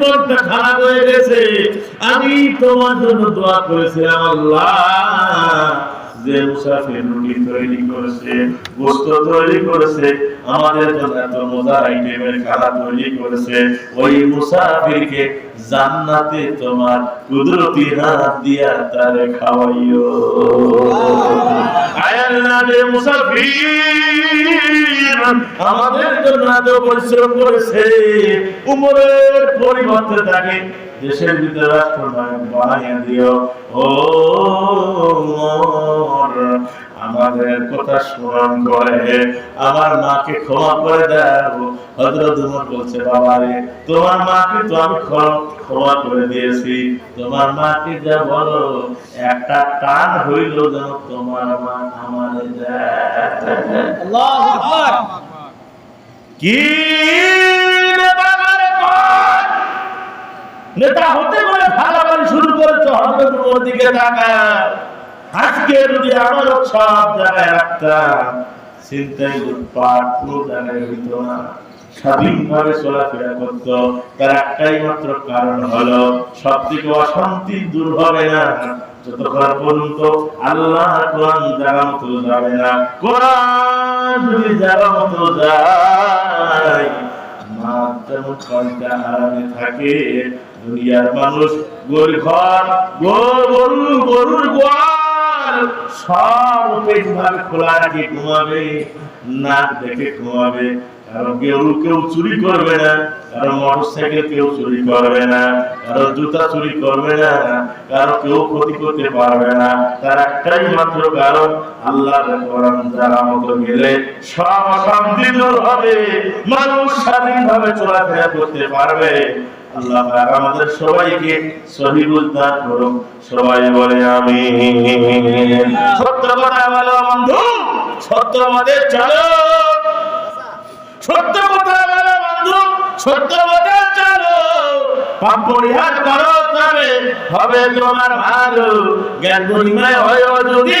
মনটা খারাপ হয়ে গেছে। আমি তোমার জন্য দোয়া করেছিলাম আল্লাহ। যে মুসাফির তৈরি করেছে, গোস্ত তৈরি করেছে, আমাদের জন্য এত মজার আইটেমের খানা তৈরি করেছে, ওই মুসাফিরকে জান্নাতে তোমার কুদরতি হাত দিয়া তারে খাওয়াইও। মুসাফির, আমাদের জন্য এত পরিশ্রম করেছে, উমরের পরিবর্তে তাকে দেশের ভিতরে রাষ্ট্রনায়ক বানিয়ে দিও। ও আমাদের কথা স্মরণ করে আমার মাকে ক্ষমা করে দাও। হযরত উমর বলছে বাবা রে তোমার মাকে তো আমি ক্ষমা- করে দিয়েছি। তোমার মাকে যা বলো একটা টান হইল যেন তোমার মা আমার কি নেতা হতে করে ভাগাভাগি শুরু করেছ হজরত মোদিকে টাকা আজকে যদি আমার সব জায়গায় রাখতাম চিন্তায় লুটপাট কোনো জায়গায় না। স্বাধীনভাবে চলাফেরা করত। তার একটাই মাত্র কারণ হলো সব থেকে অশান্তি দূর হবে না, যতক্ষণ পর্যন্ত আল্লাহ কোরআন জায়গা মতো যাবে না। কোরআন যদি জায়গা মতো যায় হারামে থাকে দুনিয়ার মানুষ গোর ঘর, গরু গরুর গোয়াল, সব পেট ভাবে খোলা রাখে ঘুমাবে, নাক দেখে ঘুমাবে। কারও কেউ চুরি করবে না কারও মোটর সাইকেল কেউ চুরি করবে না কারও জুতা চুরি করবে না কেউ ক্ষতি করতে পারবে না। তার একটাই মাত্র কারণ, আল্লাহর যারা মতো গেলে সব অশান্তি দূর হবে, মানুষ স্বাধীনভাবে চলাফেরা করতে পারবে। আল্লাহ পাক আমাদের সবাইকে সহি বুঝদান করুন। সবাই বলে আমি সত্য কথা বলো বন্ধু সত্য মতে চলো। সত্য কথা বলো বন্ধু সত্য মতে চলো। পাপ পরিহার করো তবে হবে তোমার ভালো। জ্ঞান পরিমায় হয় যদি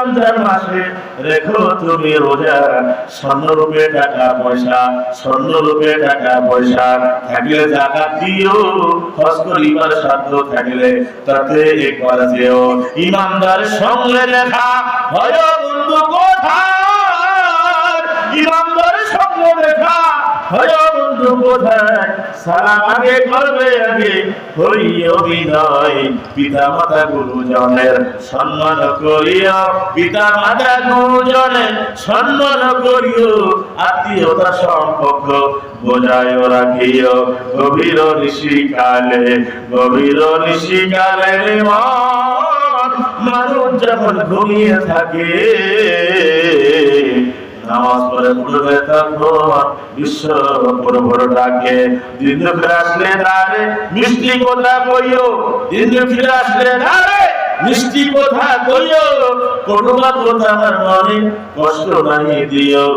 রমজান মাসে রেখো তুমি রোজা। স্বর্ণ রূপে টাকা পয়সা, স্বর্ণ রূপে টাকা পয়সা থাকলে দিও সাধ্য থাকলে তাতে একবার যেও। ইমানদার সঙ্গে লেখা হয় বন্ধু কোথায়? ইমানদার সঙ্গে হয় পিতা মাতা গুরুজনের সম্মান করিও আত্মীয়তা সম্পর্ক বজায় রাখিও গভীর ঋষিকালে গভীর ঋষিকালে মানুষ যখন ঘুমিয়ে থাকে নামাজ পড়ে উঠবে তখন বিশ্ব প্রভুর ডাকে। দিন ফিরে আসলে মিষ্টি কথা কইও? দিন ফিরে আসলে দাঁড়ে মিষ্টি কথা কইও? করুণা কথা আমার মনে কষ্ট নাই দিও।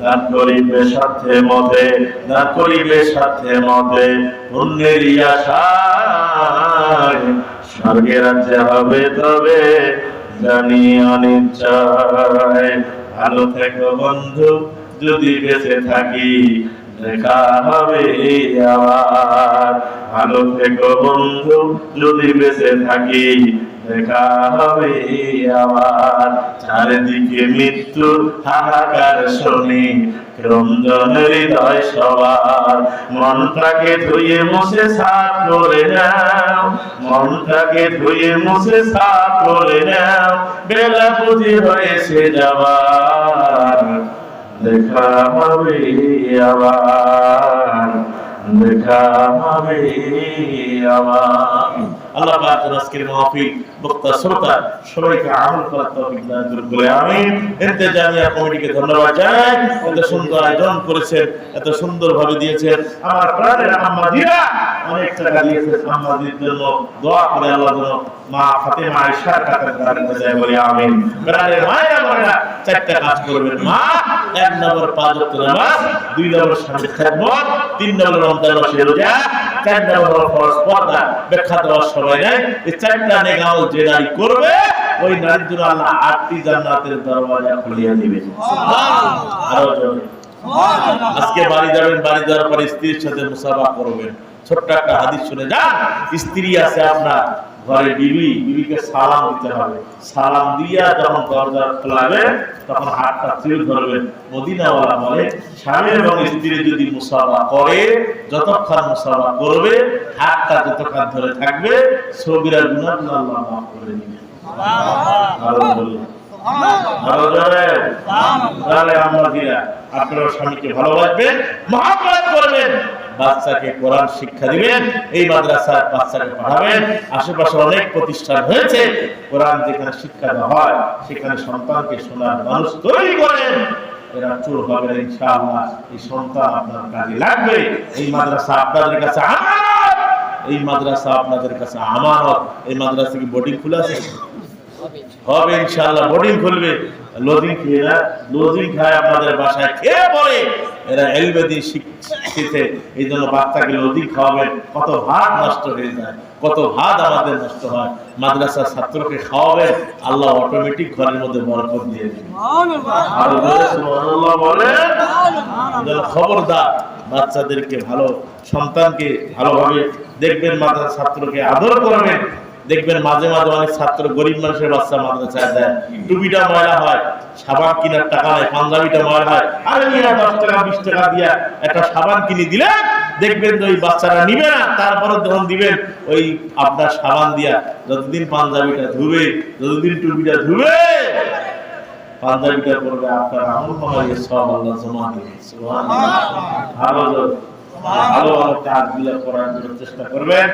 দান করিবে সাথে মতে, দান করিবে সাথে মতে, পুণ্যের আশায় স্বর্গের রাজ্যে হবে তবে জানি অনিচ্ছায় ভালো থেকো বন্ধু, যদি বেঁচে থাকি, দেখা হবে আবার। ভালো থেকো বন্ধু, যদি বেঁচে থাকি চারিদিকে মৃত্যুর হাহাকার শুনি রঞ্জন হৃদয় সবার। মনটাকে ধুয়ে মুছে সাফ করে নাও, মনটাকে ধুয়ে মুছে সাফ করে নাও। বেলা হয়েছে যাবার, দেখা হবে আবার। এত সুন্দর আয়োজন করেছেন দিয়েছেন। আমার প্রাণের আহমদিরা টাকা দিয়েছে আমাদের জন্য। দোয়া মা ফাতেমা আয়েশার যায় বলে আমিন। বোনেরা, চারটা কাজ করবেন। মা এক নম্বর পাঁচ ওয়াক্ত নামাজ দুই নম্বর স্বামীর খেদমত তিন নম্বর রমজান মাসে রোজা চার নম্বর ফরজ পর্দা ব্যাখ্যা দেওয়ার সময় নেই। এই চারটা নেগাল যে নারী করবে ওই নারীর জন্য আল্লাহ আটটি জান্নাতের দরওয়াজা খুলিয়ে দিবে। আরও জোরে। আজকে বাড়ি যাবেন বাড়ি যাওয়ার পরে স্ত্রীর সাথে মুসাফা করবেন। ছোট্ট একটা হাদিস শুনে যান স্ত্রী আছে আপনার ঘরে বিবি, বিবিকে সালাম দিতে হবে। সালাম দিয়া যখন দরজা খোলাবে, তখন হাতটা তুলে ধরবেন মদিনাওয়ালা বলে, স্বামী এবং স্ত্রী যদি মুসাফা করে, যতক্ষণ মুসাফা করবে, হাতটা যতক্ষণ ধরে থাকবে সবিরা গুনাহগুলো আল্লাহ মাফ করে দিবে। আরও বলুন ভালো জোরে তাহলে আমরা দিয়া আপনার স্বামীকে ভালোবাসবেন মহাপ্রাণ করবেন। বাচ্চাকে কোরআন শিক্ষা দিবেন, এই মাদ্রাসা বাচ্চাকে পড়াবেন। আশেপাশে অনেক প্রতিষ্ঠান হয়েছে, কোরআন যেখানে শিক্ষা দেওয়া হয়, সেখানে সন্তানকে শোনার মানুষ তৈরি করেন। এরা হবে এই সন্তান আপনার কাজে লাগবে। এই মাদ্রাসা আপনাদের কাছে এই মাদ্রাসা আপনাদের কাছে আমানত। এই মাদ্রাসা কি বোর্ডিং খুলে আছে? হবে, ইনশাআল্লাহ। বোর্ডিং খুলবে। লজিং খেয়ে না লজিং খায় আপনাদের বাসায়। খেয়ে পড়ে এরা এলবেদি শিখতে এই জন্য বাচ্চাকে লজিং খাওয়াবেন। কত ভাত নষ্ট হয়ে যায় কত ভাত আমাদের নষ্ট হয়। মাদ্রাসার ছাত্রকে খাওয়াবেন আল্লাহ অটোমেটিক ঘরের মধ্যে বরকত দিয়ে দেবে আর বলেন খবরদার বাচ্চাদেরকে ভালো সন্তানকে ভালোভাবে দেখবেন মাদ্রাসা ছাত্রকে আদর করবেন। দেখবেন মাঝে মাঝে অনেক ছাত্র গরিব মানুষের বাচ্চা মাদ্রাসায় দেয়। টুপিটা ময়লা হয়, সাবান কেনার টাকা নাই, পাঞ্জাবিটা ময়লা হয়। আরে নিয়ে দশ টাকা, বিশ টাকা দিয়া একটা সাবান কিনে দিলে দেখবেন যে ওই বাচ্চারা নিবে না, তারপরে যখন দিবেন ওই আপনার সাবান দিয়া, যতদিন পাঞ্জাবিটা ধুবে, যতদিন টুপিটা ধুবে, পাঞ্জাবিটা করবে আপনার আমল নামায় সব আল্লাহ জমা দিবে ভালো ভালো ভালো কাজগুলো করার জন্য চেষ্টা করবেন।